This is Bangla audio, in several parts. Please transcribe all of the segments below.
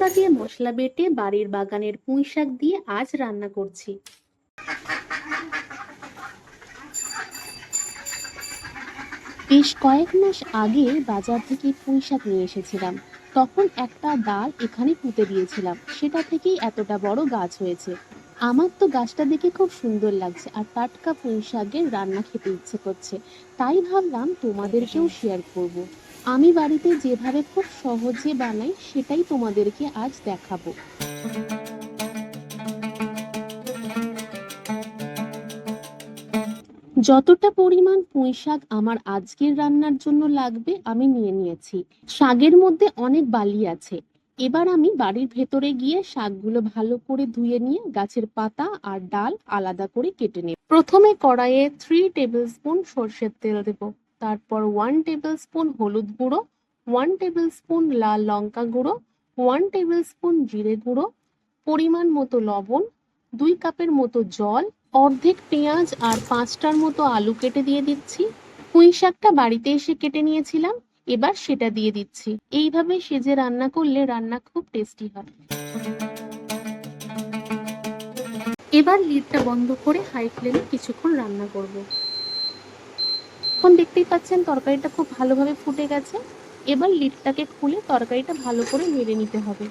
নোড়া দিয়ে মশলা বেটে বাড়ির বাগানের পুঁই শাক দিয়ে আজ রান্না করছি। বেশ কয়েক মাস আগে বাজার থেকে পুঁই শাক নিয়ে এসেছিলাম। তখন একটা ডাল এখানে পুঁতে দিয়েছিলাম। সেটা থেকেই এতটা বড় গাছ হয়েছে। আমার তো গাছটা দেখে খুব সুন্দর লাগছে আর টাটকা পুঁই শাকের রান্না খেতে ইচ্ছে করছে। তাই ভাবলাম তোমাদেরকেও শেয়ার করব। আমি বাড়িতে যেভাবে খুব সহজে বানাই, সেটাই তোমাদেরকে আজ দেখাবো। যতটা পরিমাণ পুঁই শাক আমার আজকের রান্নার জন্য লাগবে, আমি নিয়ে নিয়েছি। শাকের মধ্যে অনেক বালি আছে। এবার আমি বাড়ির ভেতরে গিয়ে শাকগুলো ভালো করে ধুয়ে নিয়ে গাছের পাতা আর ডাল আলাদা করে কেটে নেব। প্রথমে কড়াইয়ে থ্রি টেবিল স্পুন সর্ষের তেল দেব। তারপর ওয়ান টেবিল স্পুন হলুদ গুঁড়ো ওয়ান টেবিল স্পুন লাল লঙ্কা গুঁড়ো ওয়ান টেবিল স্পুন জিরে গুঁড়ো, পরিমাণ মতো লবণ, দুই কাপের মতো জল, অর্ধেক পেঁয়াজ আর পাঁচটার মতো আলু কেটে দিয়ে দিচ্ছি। পুঁই শাকটা বাড়িতে এসে কেটে নিয়েছিলাম, এবার সেটা দিয়ে দিচ্ছি। এইভাবে সেজে রান্না করলে রান্না খুব টেস্টি হয়। এবার লিডটা বন্ধ করে হাই ফ্লেমে কিছুক্ষণ রান্না করব। এখন দেখতেই পাচ্ছেন তরকারিটা খুব ভালোভাবে ফুটে গেছে। এবার লিডটাকে খুলে তরকারিটা ভালো করে নেড়ে নিতে হবে।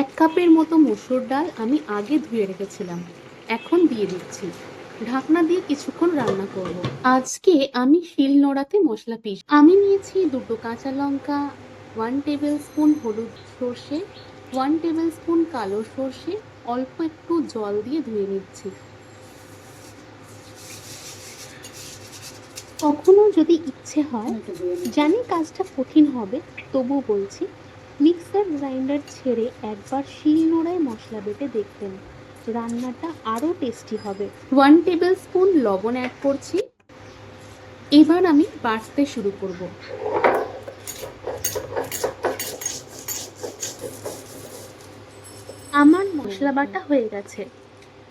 এক কাপের মতো মসুর ডাল আমি আগে ধুয়ে রেখেছিলাম। এখন দিয়ে দিচ্ছি। ঢাকনা দিয়ে কিছুক্ষণ রান্না করব। আজকে আমি শিল নোড়াতে মশলা পিস। আমি নিয়েছি দুটো কাঁচা লঙ্কা ওয়ান টেবিল স্পুন হলুদ সর্ষে ওয়ান টেবিল স্পুন কালো সর্ষে অল্প একটু জল দিয়ে ধুয়ে নিচ্ছি। কখনো যদি ইচ্ছে হয়, জানি কাজটা কঠিন হবে, তবু বলছি, মিক্সার গ্রাইন্ডার ছেড়ে একবার শিল নোড়ায় মশলা বেটে দেখবেন, রান্নাটা আরও টেস্টি হবে। ওয়ান টেবিল স্পুন লবণ অ্যাড করছি। এবার আমি বাটতে শুরু করব। আমার মশলা বাটা হয়ে গেছে।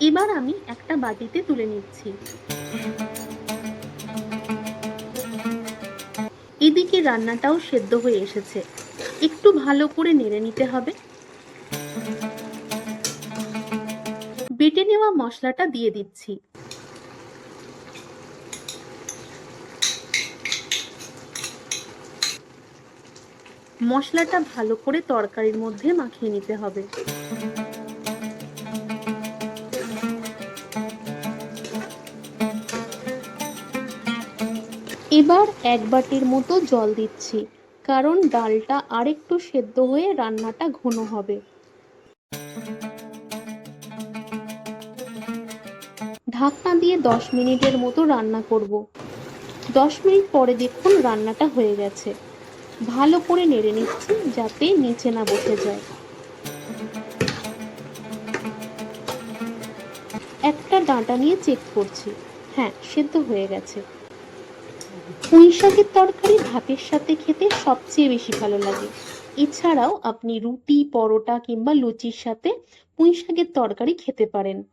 এবার আমি একটা বাটিতে তুলে নিচ্ছি। এদিকে রান্নাটাও সেদ্ধ হয়ে এসেছে। একটু ভালো করে নেড়ে নিতে হবে। বেটে নেওয়া মশলাটা দিয়ে দিচ্ছি। মশলাটা ভালো করে তরকারির মধ্যে মাখিয়ে নিতে হবে। এবার এক বাটির মতো জল দিচ্ছি, কারণ ডালটা আরেকটু সেদ্ধ হয়ে রান্নাটা ঘন হবে। ঢাকনা দিয়ে দশ মিনিটের মতো রান্না করব। দশ মিনিট পরে দেখুন রান্নাটা হয়ে গেছে। ভালো করে নেড়ে নিচ্ছি যাতে নিচে না বসে যায়। একটা ডাঁটা নিয়ে চেক করছি। হ্যাঁ সেদ্ধ হয়ে গেছে। পুঁই শাকের তরকারি ভাতের সাথে খেতে সবচেয়ে বেশি ভালো লাগে। এছাড়াও আপনি রুটি, পরোটা কিংবা লুচির সাথে পুঁই শাকের তরকারি খেতে পারেন।